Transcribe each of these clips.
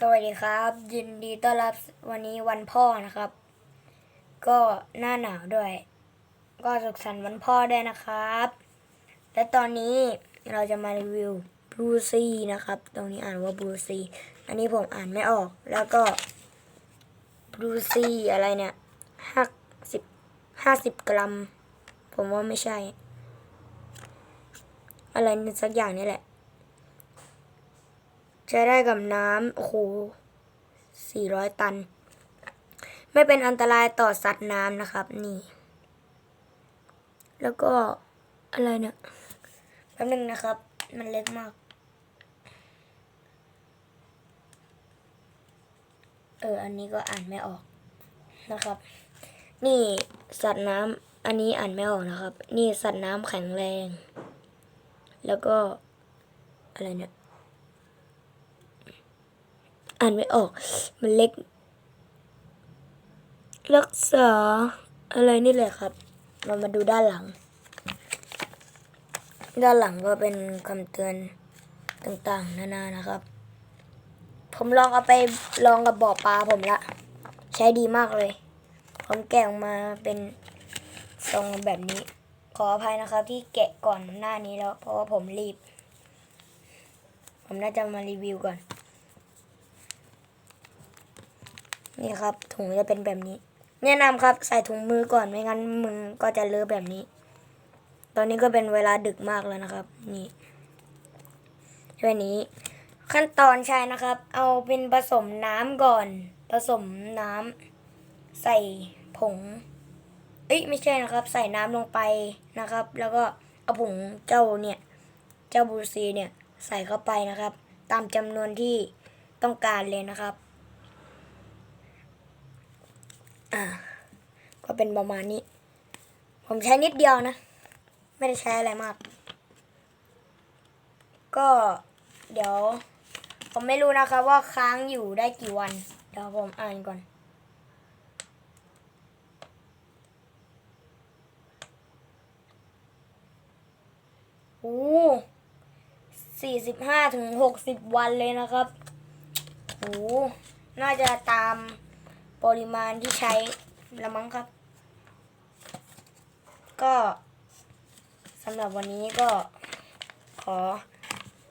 สวัสดีครับ ยินดีต้อนรับวันนี้วันพ่อนะครับ ก็หน้าหนาวด้วย ก็สุขสันต์วันพ่อด้วยนะครับ และตอนนี้เราจะมารีวิวบลูซีนะครับ ตรงนี้อ่านว่าบลูซีอันนี้ผมอ่านไม่ออก แล้วก็บลูซีอะไรเนี่ยห้าสิบห้าสิบกรัม ผมว่าไม่ใช่ อะไรสักอย่างนี่แหละ ใช้ได้กับน้ำโอ้โหสี่ร้อยตัน ไม่เป็นอันตรายต่อสัตว์น้ำนะครับ นี่ แล้วก็อะไรเนี่ยแป๊บนึงนะครับ มันเล็กมาก เออ อันนี้ก็อ่านไม่ออกนะครับ นี่สัตว์น้ำอันนี้อ่านไม่ออกนะครับ นี่สัตว์น้ำแข็งแรง แล้วก็อะไรเนี่ย อ่านไม่ออก มันเล็ก รักษาอะไรนี่แหละครับ เรามาดูด้านหลัง ด้านหลังก็เป็นคำเตือนต่างๆ นานานะครับ ผมลองเอาไปลองกับบ่อปลาผมละ ใช้ดีมากเลยผมแกะออกมาเป็นทรงแบบนี้ ขออภัยนะครับ ที่แกะก่อนหน้านี้แล้ว เพราะว่าผมรีบ ผมน่าจะมารีวิวก่อน นี่ครับถุงจะเป็นแบบนี้ แนะนำครับใส่ถุงมือก่อนไม่งั้นมือก็จะเลอะแบบนี้ ตอนนี้ก็เป็นเวลาดึกมากแล้วนะครับ นี่ช่วยนี้ ขั้นตอนใช้นะครับ เอาเป็นผสมน้ำก่อน ผสมน้ำใส่ผงเอ้ยไม่ใช่นะครับ ใส่น้ำลงไปนะครับ แล้วก็เอาผงเจ้าเนี่ย เจ้าบูซีเนี่ยใส่เข้าไปนะครับ ตามจำนวนที่ต้องการเลยนะครับ อ่า ก็เป็นประมาณนี้ ผมใช้นิดเดียวนะ ไม่ได้ใช้อะไรมาก ก็เดี๋ยว ผมไม่รู้นะครับว่าค้างอยู่ได้กี่วัน เดี๋ยวผมอ่านก่อนโอ้สี่สิบห้าถึงหกสิบวันเลยนะครับโอ้น่าจะตาม ปริมาณที่ใช้ละมั้งครับ ก็สำหรับวันนี้ก็ขอ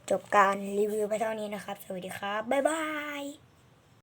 จบการรีวิวไปเท่านี้นะครับ สวัสดีครับ บ๊ายบาย